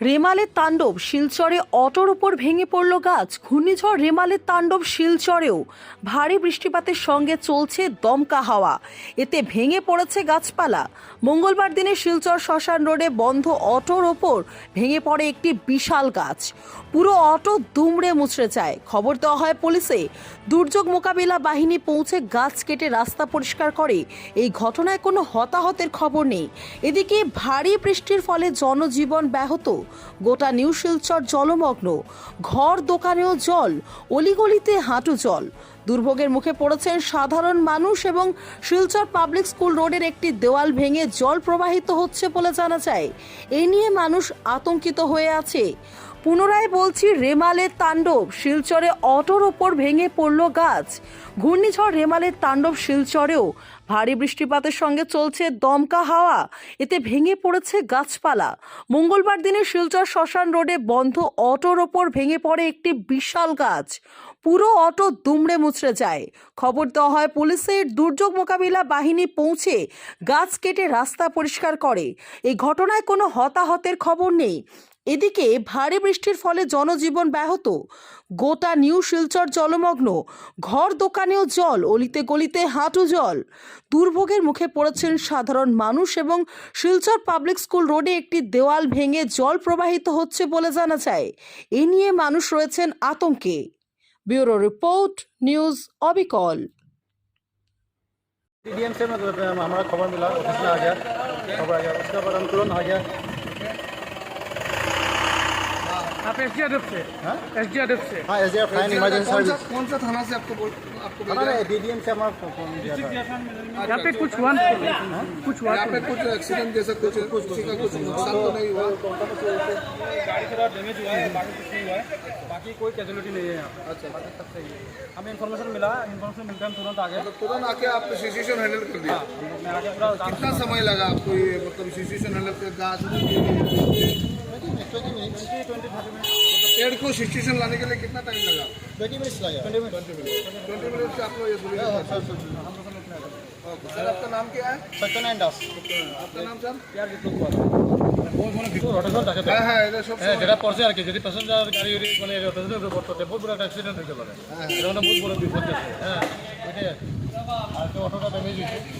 রেমালের তাণ্ডব শিলচরে অটোর উপর ভেঙে পড়ল গাছ। ঘূর্ণিঝড় রেমালের তাণ্ডব শিলচরেও ভারী বৃষ্টিপাতের সঙ্গে চলছে দমকা হাওয়া। এতে ভেঙে পড়েছে গাছপালা। মঙ্গলবার দিনে শিলচর শ্মশান রোডে বন্ধ অটোর ওপর ভেঙে পড়ে একটি বিশাল গাছ। পুরো অটো দুমড়ে মুচড়ে যায়। খবর দেওয়া হয় পুলিশে। দুর্যোগ মোকাবিলা বাহিনী পৌঁছে গাছ কেটে রাস্তা পরিষ্কার করে। এই ঘটনায় কোনো হতাহতের খবর নেই। এদিকে ভারী বৃষ্টির ফলে জনজীবন ব্যাহত। গোটা নিউ শিলচর জলমগ্ন ঘর দোকানেও জল অলিগলিতে হাঁটু জল দুর্ভোগের মুখে পড়েছেন সাধারণ মানুষ এবং শিলচর পাবলিক স্কুল রোডের একটি দেওয়াল ভেঙে জল প্রবাহিত হচ্ছে বলে জানা যায়। এ নিয়ে মানুষ আতঙ্কিত হয়ে আছে। পুনরায় বলছি রেমালের তাণ্ডব, শিলচরে অটোর ওপর ভেঙে পড়ল গাছ। ঘূর্ণিঝড় রেমালের তাণ্ডব শিলচরেও ভারী বৃষ্টিপাতের সঙ্গে চলছে দমকা হাওয়া। এতে ভেঙে পড়েছে গাছপালা। মঙ্গলবার দিনে শিলচর শ্মশান রোডে বন্ধ অটোর ওপর ভেঙে পড়ে একটি বিশাল গাছ। পুরো অটো দুমড়ে মুচড়ে যায়। খবর দেওয়া হয় পুলিশের দুর্যোগ মোকাবিলা বাহিনী পৌঁছে গাছ কেটে রাস্তা পরিষ্কার করে। এই ঘটনায় কোনো হতাহতের খবর নেই। এদিকে ভারী বৃষ্টির ফলে জনজীবন ব্যাহত। গোটা নিউ শিলচর জলমগ্ন, ঘর দোকানেও জল, অলিতে গলিতে হাঁটু জল। দুর্ভোগের মুখে পড়েছেন সাধারণ মানুষ এবং শিলচর পাবলিক স্কুল রোডে একটি দেওয়াল ভেঙে জল প্রবাহিত হচ্ছে বলে জানা যায়। এ নিয়ে মানুষ রয়েছেন আতঙ্কে। ব্যুরো রিপোর্ট নিউজ অবিকল डीएम से मतलब हमारा खबर मिला ऑफिस में आ गया खबर आ गया उसके बाद हम तुरंत आ गया आप एस से? हाँ? एस से? हाँ S D F fine emergency कौन सा सर्विस कौन सा थाना से आपको बोल आपको भेजा डी डी एम से हमारा फ़ोन किया था। यहाँ पे कुछ हुआ कुछ हुआ यहाँ पे कुछ एक्सीडेंट जैसा कुछ किसी का कुछ नुकसान तो नहीं हुआ? गाड़ी थोड़ा डैमेज हुआ है बाकी कुछ नहीं हुआ है। बाकी कोई कैजुअलिटी नहीं है यहाँ। पे अच्छा। बाकी सब सही है। हमें इन्फॉर्मेशन मिला इन्फॉर्मेशन मिलकर हम तुरंत आ गए तो तुरंत आके आपने सिचुएशन हैंडल कर दिया? काम कितना समय लगा आपको ये मतलब सिचुएशन हैंडल कर पेड़ को सिचुएशन लाने के लिए कितना टाइम लगा ट्वेंटी मिनट्स लगा ट्वेंटी मिनट ट्वेंटी मिनट से आप लोग ये सोल्यूशन ओके सर आपका नाम क्या है सत्यनारायण दास आपका नाम सर यार বিপ্লব কুমার রটেশ্বর থাকে তো হ্যাঁ হ্যাঁ এটা সব হ্যাঁ যেটা পড়ছে আর কি যদি প্যাসেঞ্জার গাড়ি যদি মানে প্যাসেঞ্জার উপর পড়তে বহুত বড় একটা অ্যাক্সিডেন্ট হতে পারে এটা মানে বহুত বড় বিপদ আছে হ্যাঁ ওইটাই আর কি। আর তো অটোটা ড্যামেজ হয়েছে